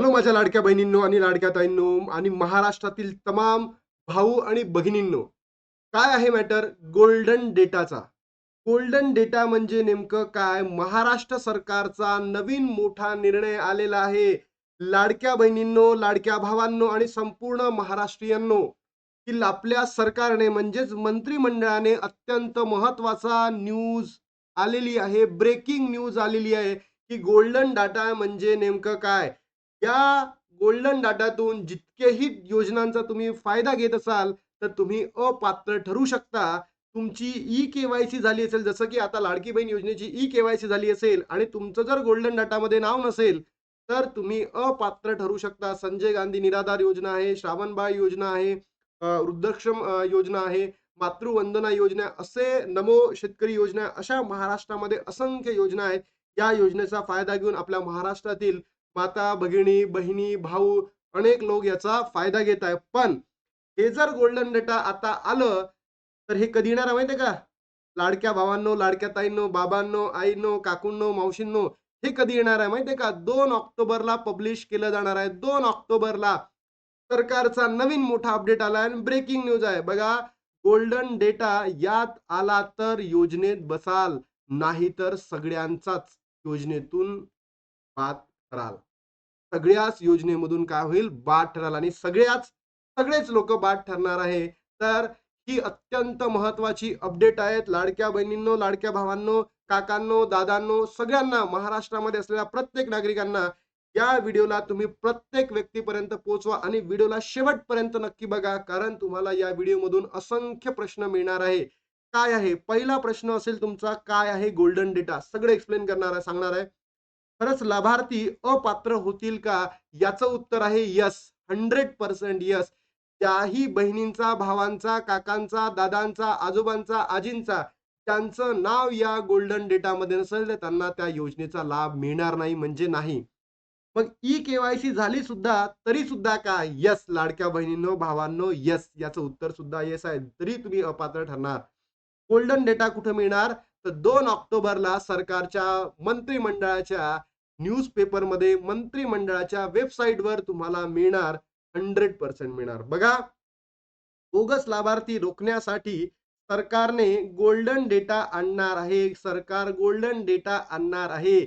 Hello माझ्या लाडक्या बहिणींनो आणि लाडक्या ताईंनो आणि महाराष्ट्रातील तमाम भाऊ आणि बहिणींनो. काय आहे मॅटर गोल्डन डेटाचा गोल्डन डेटा म्हणजे नेमकं काय? महाराष्ट्र सरकारचा नवीन मोठा निर्णय आलेला आहे. लाडक्या बहिणींनो लाडक्या भावांनो आणि संपूर्ण महाराष्ट्रीयांनो की आपल्या सरकारने म्हणजेच मंत्रिमंडळाने अत्यंत महत्त्वाचा न्यूज आलेली आहे ब्रेकिंग न्यूज आलेली आहे की गोल्डन डाटा म्हणजे नेमकं काय? या गोल्डन डाटातून जितकेही योजनांचा तुम्ही फायदा घेत असाल तर तुम्ही अपात्र ठरू शकता. तुमची ई केवायसी झाली असेल जसं की आता लाडकी बहीण योजनेची ई केवायसी झाली असेल आणि तुमचं जर गोल्डन डाटामध्ये नाव नसेल तर तुम्ही अपात्र ठरू शकता. संजय गांधी निराधार योजना आहे श्रावणबाळ योजना आहे वृद्धक्षम योजना आहे मातृवंदना योजना असे नमो शेतकरी योजना अशा महाराष्ट्रामध्ये असंख्य योजना आहेत. या योजनेचा फायदा घेऊन आपल्या महाराष्ट्रातील माता भगिनी बहिणी भाऊ अनेक लोक याचा फायदा घेत आहे पण हे जर गोल्डन डेटा आता आलं तर हे कधी येणार आहे का? लाडक्या भावांनो लाडक्या ताईंनो बाबांनो आईनो काकूंनो मावशींनो हे कधी येणार आहे माहितीये का? दोन ऑक्टोबरला पब्लिश केलं जाणार आहे. दोन ऑक्टोबरला सरकारचा नवीन मोठा अपडेट आला आणि ब्रेकिंग न्यूज आहे. बघा गोल्डन डेटा यात आला तर योजनेत बसाल नाही तर सगळ्यांचाच. योजनेतून बात ठराल. सगळ्याच योजनेमधून काय होईल? बाद ठराल आणि सगळ्याच सगळेच लोक बाद ठरणार आहे. तर ही अत्यंत महत्वाची अपडेट आहेत लाडक्या बहिणींनो लाडक्या भावांनो काकांनो दादांनो सगळ्यांना महाराष्ट्रामध्ये असलेल्या प्रत्येक नागरिकांना या व्हिडिओला तुम्ही प्रत्येक व्यक्तीपर्यंत पोहोचवा आणि व्हिडिओला शेवटपर्यंत नक्की बघा कारण तुम्हाला या व्हिडिओमधून असंख्य प्रश्न मिळणार आहे. काय आहे? पहिला प्रश्न असेल तुमचा काय आहे गोल्डन डेटा? सगळं एक्सप्लेन करणार आहे सांगणार आहे. खरंच लाभार्थी अपात्र होतील का? याचं उत्तर आहे यस हंड्रेड पर्सेंट यस त्याही बहिणींचा भावांचा काकांचा दादांचा आजोबांचा आजींचा त्यांचं नाव या गोल्डन डेटामध्ये नसेल तर त्यांना त्या योजनेचा लाभ मिळणार नाही म्हणजे नाही. मग ई केवायसी झाली सुद्धा तरी सुद्धा काय यस लाडक्या बहिणींनो भावांनो यस याचं उत्तर सुद्धा येस आहे तरी तुम्ही अपात्र ठरणार. गोल्डन डेटा कुठं मिळणार? तर दोन ऑक्टोबरला सरकारच्या मंत्रिमंडळाच्या न्यूजपेपरमध्ये मंत्रिमंडळाच्या वेबसाईटवर तुम्हाला मिळणार हंड्रेड पर्सेंट मिळणार. बघा बोगस लाभार्थी रोखण्यासाठी सरकारने गोल्डन डेटा आणणार आहे सरकार गोल्डन डेटा आणणार आहे.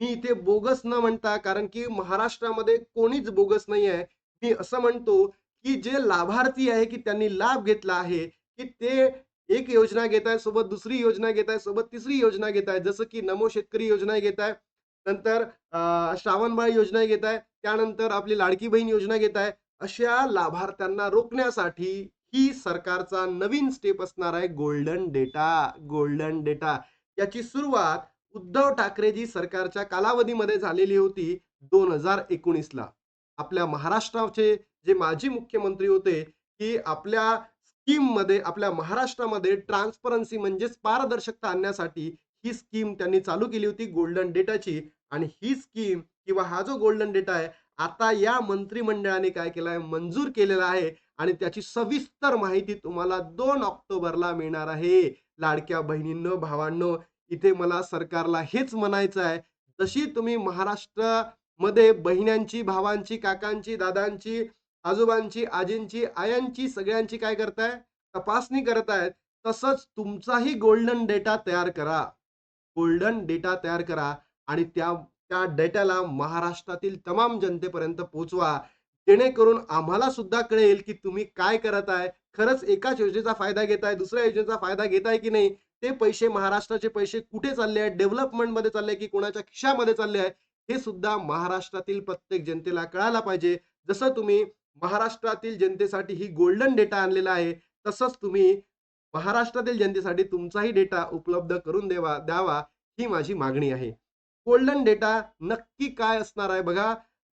मी इथे बोगस न म्हणता कारण की महाराष्ट्रामध्ये कोणीच बोगस नाही आहे मी असं म्हणतो की जे लाभार्थी आहे की त्यांनी लाभ घेतला आहे की ते एक योजना घेत आहे सोबत दुसरी योजना घेत आहे सोबत तिसरी योजना घेत आहे. जसं की नमो शेतकरी योजना घेत आहे नंतर श्रावणबाळ योजना घेत आहे. त्यानंतर आपली लाडकी बहीण योजना घेत आहे. अशा लाभार्थ्यांना रोखण्यासाठी ही सरकारचा नवीन स्टेप असणार आहे गोल्डन डेटा गोल्डन डेटा याची सुरुवात उद्धव ठाकरेजी सरकारच्या कालावधीमध्ये झालेली होती दोन हजार एकोणीसला. आपल्या महाराष्ट्राचे जे माजी मुख्यमंत्री होते की आपल्या स्कीममध्ये आपल्या महाराष्ट्रामध्ये ट्रान्सपरन्सी म्हणजेच पारदर्शकता आणण्यासाठी ही स्कीम त्यांनी चालू केली होती गोल्डन डेटाची. आणि ही स्कीम किंवा हा जो गोल्डन डेटा आहे आता या मंत्रिमंडळाने काय केलं आहे मंजूर केलेला आहे. आणि त्याची सविस्तर माहिती तुम्हाला दोन ऑक्टोबरला मिळणार आहे. लाडक्या बहिणींनो भावांनो इथे मला सरकारला हेच म्हणायचं आहे. जशी तुम्ही महाराष्ट्रामध्ये बहिण्यांची भावांची काकांची दादांची आजोबांची आजींची आयांची सगळ्यांची काय करताय तपासणी करत आहेत तसंच तुमचाही गोल्डन डेटा तयार करा. गोल्डन डेटा तयार करा आणि त्या त्या डेटाला महाराष्ट्रातील तमाम जनतेपर्यंत पोहोचवा जेणेकरून आम्हाला सुद्धा कळेल की तुम्ही काय करत आहे. खरंच एकाच योजनेचा फायदा घेताय दुसऱ्या योजनेचा फायदा घेताय की नाही? ते पैसे महाराष्ट्राचे पैसे कुठे चालले आहेत? डेव्हलपमेंटमध्ये चालले की कोणाच्या खिशामध्ये चालले आहे हे सुद्धा महाराष्ट्रातील प्रत्येक जनतेला कळायला पाहिजे. जसं तुम्ही महाराष्ट्रातील जनतेसाठी ही गोल्डन डेटा आणलेला आहे तसंच तुम्ही महाराष्ट्रातील जनतेसाठी तुमचाही डेटा उपलब्ध करून देवा द्यावा ही माझी मागणी आहे. गोल्डन डेटा नक्की काय असणार आहे बघा?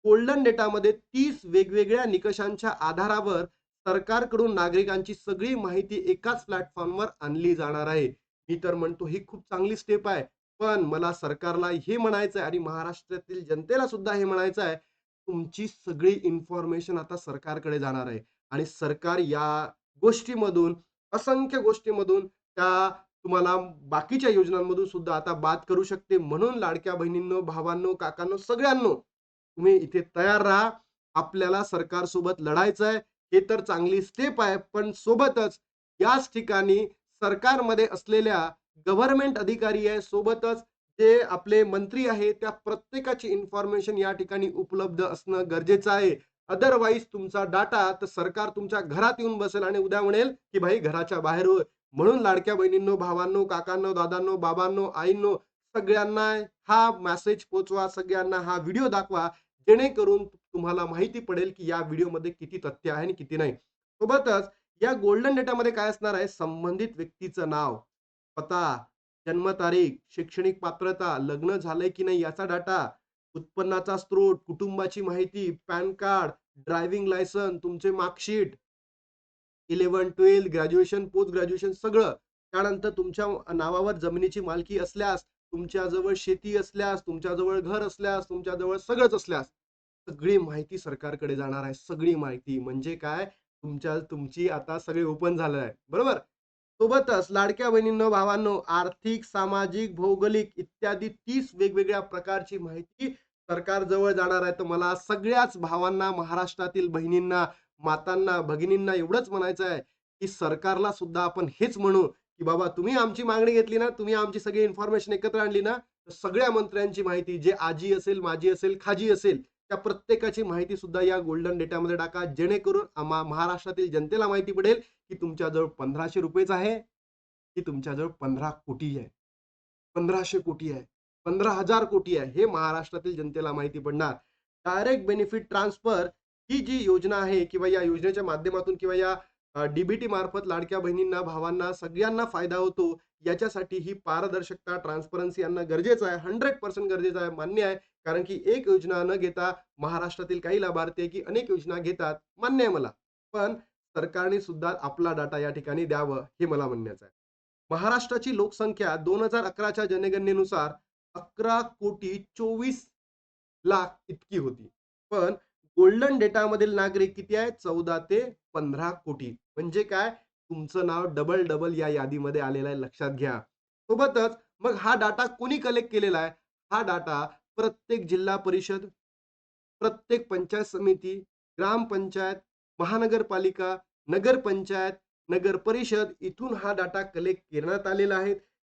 गोल्डन डेटामध्ये तीस वेगवेगळ्या निकषांच्या आधारावर सरकारकडून नागरिकांची सगळी माहिती एकाच प्लॅटफॉर्मवर आणली जाणार आहे. मी तर म्हणतो ही खूप चांगली स्टेप आहे. पण मला सरकारला हे म्हणायचं आहे आणि महाराष्ट्रातील जनतेला सुद्धा हे म्हणायचं आहे तुमची सगळी इन्फॉर्मेशन आता सरकारकडे जाणार आहे. आणि सरकार या गोष्टीमधून असंख्य गोष्टीमधून त्या तुम्हाला बाकीच्या योजनांमधून सुद्धा आता बाद करू शकते. म्हणून लाडक्या बहिणींनो भावांनो काकांनो सगळ्यांनो तुम्ही इथे तयार राहा. आपल्याला सरकारसोबत लढायचं आहे हे तर चांगली स्टेप आहे पण सोबतच याच ठिकाणी सरकारमध्ये असलेल्या गव्हर्नमेंट अधिकारी आहे. सोबतच जे आपले मंत्री आहे त्या प्रत्येकाची इन्फॉर्मेशन या ठिकाणी उपलब्ध असणं गरजेचं आहे. अदरवाईज तुमचा डाटा तर सरकार तुमच्या घरात येऊन बसेल आणि उद्या म्हणेल की भाई घराच्या बाहेर हो. म्हणून लाडक्या बहिणींनो भावांनो काकांनो दादांनो बाबांनो आईंनो सगळ्यांना हा मेसेज पोचवा सगळ्यांना हा व्हिडिओ दाखवा जेणेकरून तुम्हाला माहिती पडेल की या व्हिडिओमध्ये किती तथ्य आहे आणि किती नाही. सोबतच या गोल्डन डेटामध्ये काय असणार आहे? संबंधित व्यक्तीचं नाव पत्ता जन्मतारीख शैक्षणिक पात्रता लग्न झालंय की नाही याचा डाटा उत्पन्नाचा स्रोत कुटुंबाची माहिती पॅन कार्ड ड्रायव्हिंग लायसन तुमचे marksheet eleven twelfth graduation post graduation सगळं. त्यानंतर तुमच्या नावावर जमिनीची मालकी असल्यास तुमच्याजवळ शेती असल्यास तुमच्याजवळ घर असल्यास तुमच्याजवळ सगळंच असल्यास सगळी माहिती सरकारकडे जाणार आहे. सगळी माहिती म्हणजे काय? तुमच्या तुमची आता सगळे ओपन झालं आहे. बरोबर? सोबतच लाडक्या बहिणींनो भावांनो आर्थिक सामाजिक भौगोलिक इत्यादी तीस वेगवेगळ्या प्रकारची माहिती सरकार जवळ जाणार आहे. तर मला सगळ्याच भावांना महाराष्ट्रातील बहिणींना मातांना भगिनींना एवढंच म्हणायचं आहे की सरकारला सुद्धा आपण हेच म्हणू की बाबा तुम्ही आमची मागणी घेतली ना तुम्ही आमची सगळी इन्फॉर्मेशन एकत्र आणली ना तर सगळ्या मंत्र्यांची माहिती जे आजी असेल माजी असेल खाजी असेल त्या प्रत्येकाची माहिती सुद्धा या गोल्डन डेटामध्ये टाका. जेणेकरून आम्हा महाराष्ट्रातील जनतेला माहिती पडेल की तुमच्याजवळ पंधराशे रुपयेच आहे की तुमच्याजवळ पंधरा कोटी आहे. पंधराशे कोटी आहे. पंधरा हजार कोटी आहे. हे महाराष्ट्रातील जनतेला माहिती पडणार. डायरेक्ट बेनिफिट ट्रान्सफर ही जी योजना आहे किंवा या योजनेच्या माध्यमातून किंवा या डीबीटी मार्फत लाडक्या बहिणींना भावांना सगळ्यांना फायदा होतो याच्यासाठी ही पारदर्शकता ट्रान्सपरन्सी यांना गरजेचं आहे. हंड्रेड पर्सेंट गरजेचं आहे मान्य आहे. कारण की एक योजना न घेता महाराष्ट्रातील काही लाभार्थी की अनेक योजना घेतात मान्य आहे मला. पण सरकारने सुद्धा आपला डाटा या ठिकाणी द्यावं हे मला म्हणण्याचं आहे. महाराष्ट्राची लोकसंख्या दोन हजार अकराच्या जनगणनेनुसार अकरा कोटी चोवीस लाख इतकी होती. पण गोल्डन डेटामधील नागरिक किती आहे चौदा ते पंधरा कोटी. म्हणजे काय? तुमचं नाव डबल डबल या यादीमध्ये आलेलं आहे लक्षात घ्या. सोबतच मग हा डाटा कोणी कलेक्ट केलेला आहे? हा डाटा प्रत्येक जिल्हा परिषद प्रत्येक पंचायत समिती ग्रामपंचायत महानगरपालिका नगरपंचायत नगर परिषद इथून हा डाटा कलेक्ट करण्यात आलेला आहे.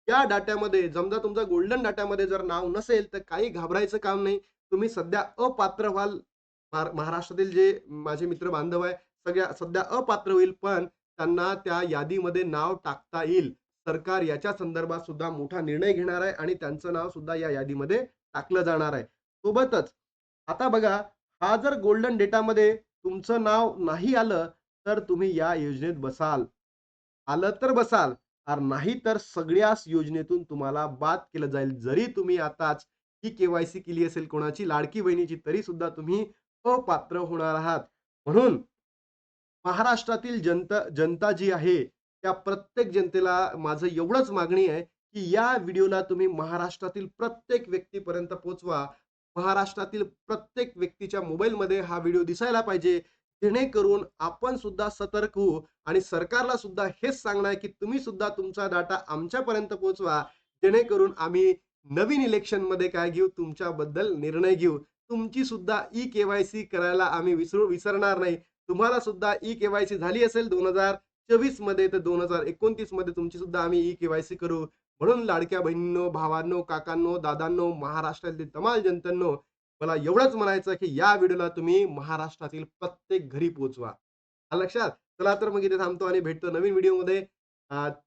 या डाट्यामध्ये समजा तुमचा गोल्डन डाट्यामध्ये जर नाव नसेल तर काही घाबरायचं काम नाही. तुम्ही सध्या अपात्र व्हाल. महाराष्ट्रातील जे माझे मित्र बांधव आहे सगळ्या सध्या अपात्र होईल पण त्यांना त्या यादीमध्ये नाव टाकता येईल. सरकार याच्या संदर्भात सुद्धा मोठा निर्णय घेणार आहे आणि त्यांचं नाव सुद्धा या यादीमध्ये टाकलं जाणार आहे. सोबतच आता बघा हा जर गोल्डन डेटामध्ये तुमचं नाव नाही आलं तर तुम्ही या योजनेत बसाल. आलं तर बसाल और नाही तर सगळ्याच योजनेतून तुम्हाला बाद केलं जाईल. जरी तुम्ही आताच ही केवायसी केली असेल कोणाची लाडकी बहिणीची तरी सुद्धा तुम्ही अपात्र होणार आहात. म्हणून महाराष्ट्रातील जनता जनता जी आहे त्या प्रत्येक जनतेला माझं एवढंच मागणी आहे की या व्हिडिओला तुम्ही महाराष्ट्रातील प्रत्येक व्यक्तीपर्यंत पोहोचवा महाराष्ट्रातील प्रत्येक व्यक्तीच्या मोबाईलमध्ये हा व्हिडिओ दिसायला पाहिजे. जेणेकरून आपण सुद्धा सतर्क होऊ आणि सरकारला सुद्धा हेच सांगणार आहे की तुम्ही सुद्धा तुमचा डाटा आमच्यापर्यंत पोहोचवा. जेणेकरून आम्ही नवीन इलेक्शनमध्ये काय घेऊ तुमच्याबद्दल निर्णय घेऊ. तुमची सुद्धा ई केवायसी करायला आम्ही विसरू विसरणार नाही. तुम्हाला सुद्धा ई केवायसी झाली असेल दोन हजार चोवीसमध्ये तर दोन हजार एकोणतीसमध्ये तुमची सुद्धा आम्ही ई केवायसी करू. म्हणून लाडक्या बहिणींनो भावांनो काकांनो दादांनो महाराष्ट्रातील तमाल जनतांनो मला एवढंच म्हणायचं की या व्हिडिओला तुम्ही महाराष्ट्रातील प्रत्येक घरी पोहोचवा लक्षात? चला तर मग इथे थांबतो आणि भेटतो नवीन व्हिडिओमध्ये.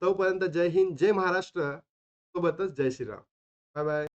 तोपर्यंत जय हिंद जय महाराष्ट्र. सोबतच जय श्रीराम. Bye bye.